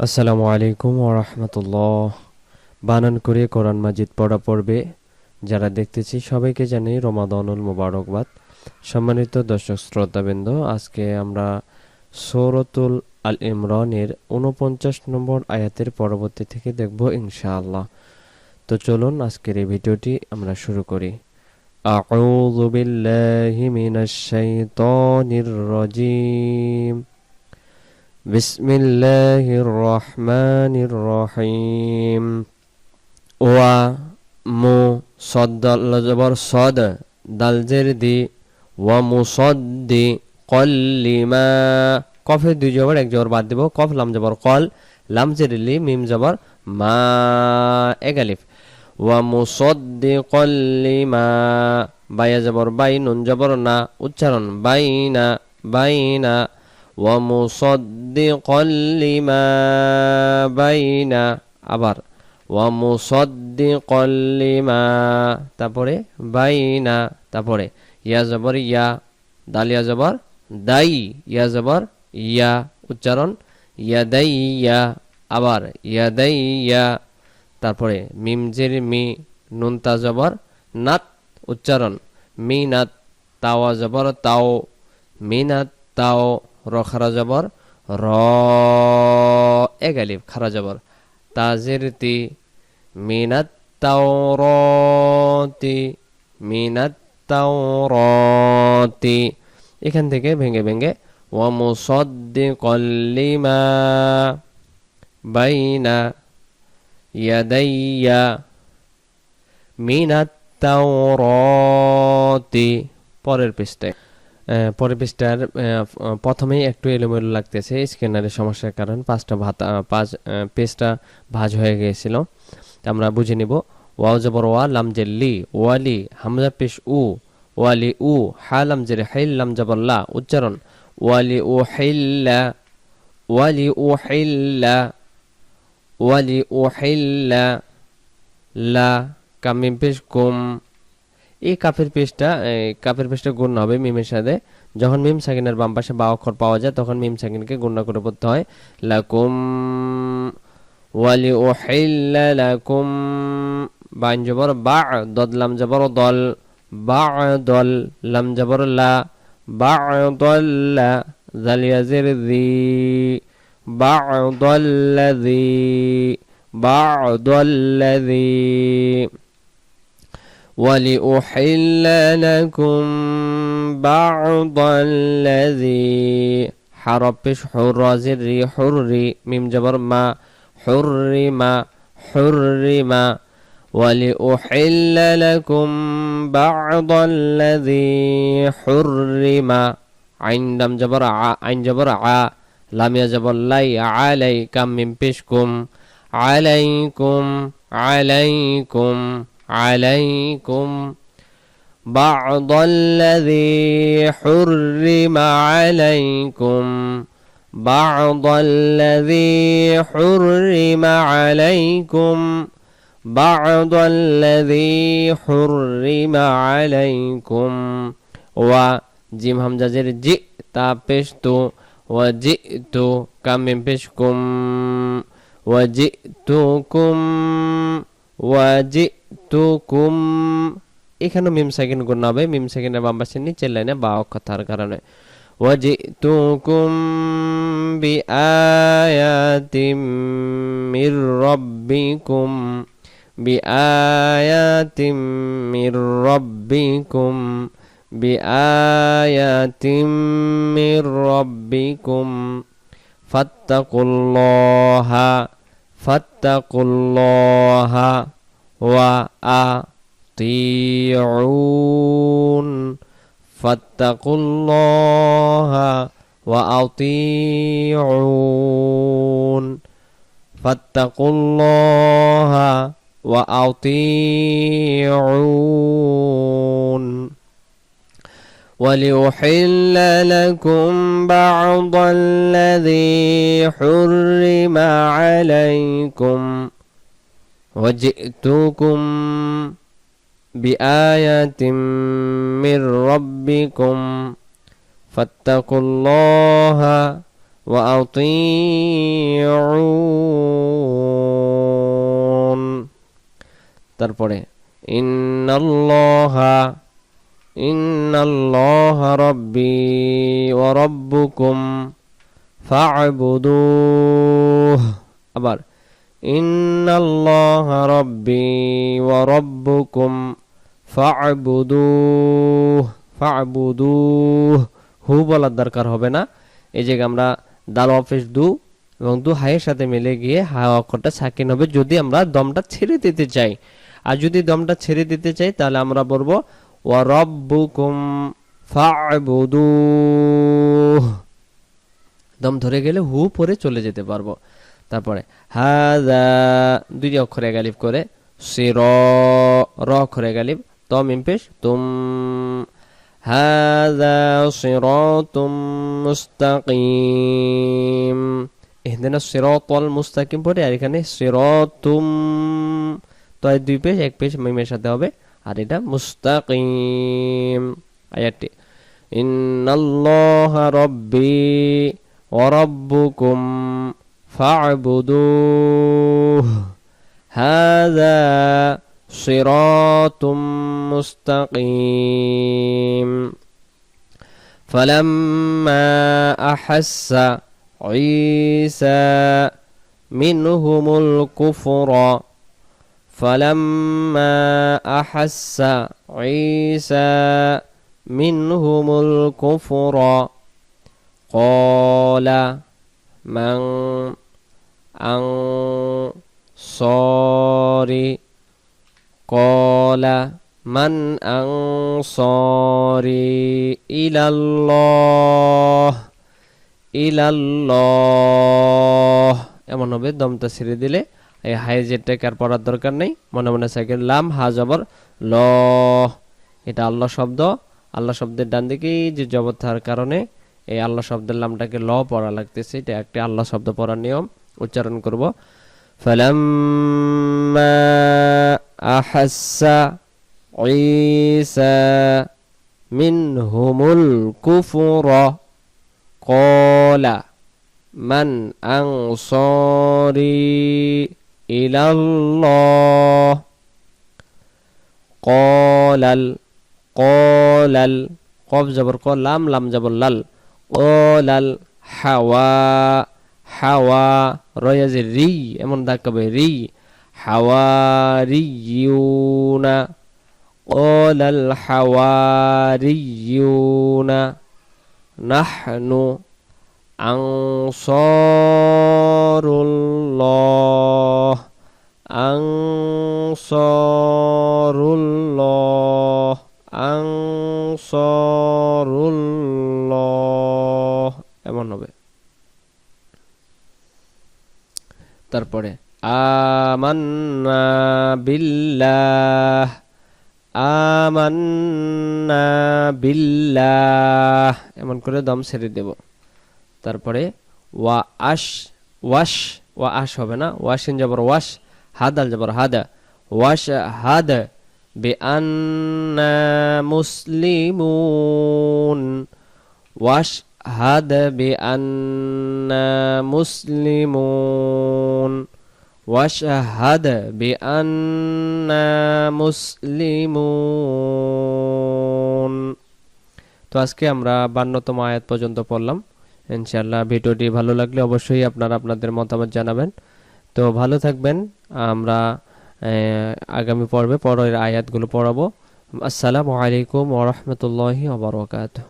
আসসালামু আলাইকুম ওরহমতুল্লাহ বানান করে কোরআন মাজিদ পড়া পড়বে যারা দেখতেছি সবাইকে জানাই রমাদানুল মুবারকবাদ সম্মানিত দর্শক শ্রোতাবৃন্দ আজকে আমরা সৌরতুল আল ইমরানের উনপঞ্চাশ নম্বর আয়াতের পরবর্তী থেকে দেখব ইনশাআল্লাহ তো চলুন আজকের এই ভিডিওটি আমরা শুরু করি أعوذ بالله من الشيطان الرجيم بسم الله الرحمن الرحيم ওয়া মু صد জবর صد দাল জের দি ওয়া মুসদ্দি কল্লিমা কফের দুই জবর এক জবর বাদ দিব কফ লাম জবর কল লাম জের লি মিম জবর মা এগালিফ ওয়া মুসদ্দি কল্লিমা বায়া জবর বাই নুন জবর না উচ্চারণ বাইনা বাইনা ومصدقا لما بين আবার ومصدقا لما তারপরে বাইনা তারপরে ইয়া জবর ইয়া দাল ইয়া জবর দাই ইয়া জবর ইয়া উচ্চারণ ইয়া দাই ইয়া আবার ইয়া দাই ইয়া তারপরে মিম জের মি নুন তা জবর নাত উচ্চারণ মিনাত তাওয়া জবর তাও মিনাত তাও র খারা জবর, র এগালিফ খারা জবর। তাজের তি মিনাত তাওরতি মিনাত তাওরতি এখান থেকে ভেঙে ভেঙে মুসাদ্দিকাল লিমা বাইনা ইয়াদাইয়া মিনাত তাওরতি পরের পৃষ্ঠায়। পৃষ্ঠার প্রথমেই একটু এলোমেলো লাগতেছে স্ক্যানারের সমস্যার কারণ। পাঁচটা ভাতা পাঁচ পেজটা ভাজ হয়ে গিয়েছিল আমরা বুঝে নিব। ওয়াও জবর ওয়া, লাম জেল্লি ওয়ালি হামজা পেশ উ ওয়ালি উ, হা লাম জের হাইল লাম জবর লা, উচ্চারণ। ওয়ালি উ হাইল্লা ওয়ালি ও হাইল্লা ওয়ালি ও হাইল্লা লা কামিম পেশ কুম এই কাফের পেশটা কাফের পেশটা গুণ হবে মিমের সাথে। যখন মিম সাকিনের বাম পাশে বা অক্ষর পাওয়া যায়, তখন মিম সাকিনকে গুণ করে পড়তে হয়। লাকুম ওয়ালি ও লাকুম বাইন জবর বা দদ লাম জবর দল, বা দল লাম জবর লা, বা দল দল্লা জালিয়াজের দি বা দল্লাদি বা দল্লাদি ولأحل لكم بعض الذي حرب حر زري حر ميم جبر ما حرم حرم ولأحل لكم بعض الذي حرم عين دم جبر ع عين جبر ع لم يجبر لي علي كم من بشكم عليكم عليكم عليكم بعض الذي حرم عليكم بعض الذي حرم عليكم بعض الذي حرم عليكم. و جيم همزة زر جئ تا بشتو وجئت كم بشكم وجئتكم وجئت তুকুম এখানে মিম সেকেন্ড গুণ হবে মিম সেকেন্ডের বাম পাশে নিচের লাইনে বা অক্ষর কারণে وجئتكم بآيات من ربكم بآيات من ربكم بآيات من ربكم فاتقوا الله فاتقوا الله وأطيعون فاتقوا الله وأطيعون فاتقوا الله وأطيعون ولأحل لكم بعض الذي حرم عليكم وجئتكم بآية من ربكم فاتقوا الله وأطيعون তারপরে ইন্নাল্লাহা ইন্নাল্লাহা রব্বি ওয়া রব্বুকুম ফা'বুদুহ আবার ইন্নাল্লাহা রব্বি ওয়া রব্বুকুম ফা'বুদুহ ফা'বুদুহ। হু বলার দরকার হবে না। এই জায়গায় আমরা দাল অফিস দু এবং দু হাইয়ের সাথে মিলে গিয়ে হা অক্ষরটা সাকিন হবে যদি আমরা দমটা ছেড়ে দিতে চাই। আর যদি দমটা ছেড়ে দিতে চাই তাহলে আমরা বলব, ওয়া রব্বুকুম ফা'বুদুহ। দম ধরে গেলে হু পরে চলে যেতে পারব। তারপরে, হাদা দুই অক্ষরে গালিব করে সির র অক্ষরে গালিব, তম ইমপেশ তুম, হাদা, সিরাতুম মুস্তাকিম। এখানে সিরাতাল মুস্তাকিম পরে আর এখানে সিরাতুম, তো এই দুই পেশ, এক পেশ মিমের সাথে হবে, আর এটা মুস্তাকিম আয়াতটি। ইন্নাল্লাহা রব্বি ওয়া রাব্বুকুম فاعبدوه. هذا صراط مستقيم. فلما أحس عيسى منهم الكفر فلما أحس عيسى منهم الكفر قال من أنصاري قال من أنصاري إلى الله إلى الله এমন হবে দমটা ছেড়ে দিলে এই হাই জেটটাকে আর পড়ার দরকার নেই মনে মনে সেকেন্ড লাম হা জবর ল এটা আল্লাহ শব্দ আল্লাহ শব্দের ডান দিকেই যে জবর থাকার কারণে এই আল্লাহ শব্দের নামটাকে ল পড়া লাগতেছে এটা একটি আল্লাহ শব্দ পড়ার নিয়ম উচ্চারণ করব فلما أحس عيسى منهم الكفر قال من أنصاري إلى الله قال ال قال ال قف جبر قال لام لام جبر لل قال الحواء حواء را الري امون داك امن ري حواريون قال الحواريون نحن أنصار الله أنصار الله أنصار তারপরে বিল্লাহ এমন করে দম ছেড়ে দেব। তারপরে, ওয়া আশ, ওয়াশ, ওয়া আশ হবে না, ওয়াশিন জবর ওয়াশ, হাদ হাদাল জবর হাদা, ওয়াশ হাদ বে আন্না মুসলিমুন, ওয়াশ বে আন্না মুসলিমুন ওয়াশহাদ বিআন্না মুসলিমুন তো আজকে আমরা বান্নতম আয়াত পর্যন্ত পড়লাম। ইনশাআল্লাহ ভিডিওটি ভালো লাগলে অবশ্যই আপনারা আপনাদের মতামত জানাবেন। তো ভালো থাকবেন। আমরা আগামী পর্বে পরের আয়াতগুলো পড়াবো। আসসালামু আলাইকুম ওয়া রাহমাতুল্লাহি ওয়া বারাকাতুহু।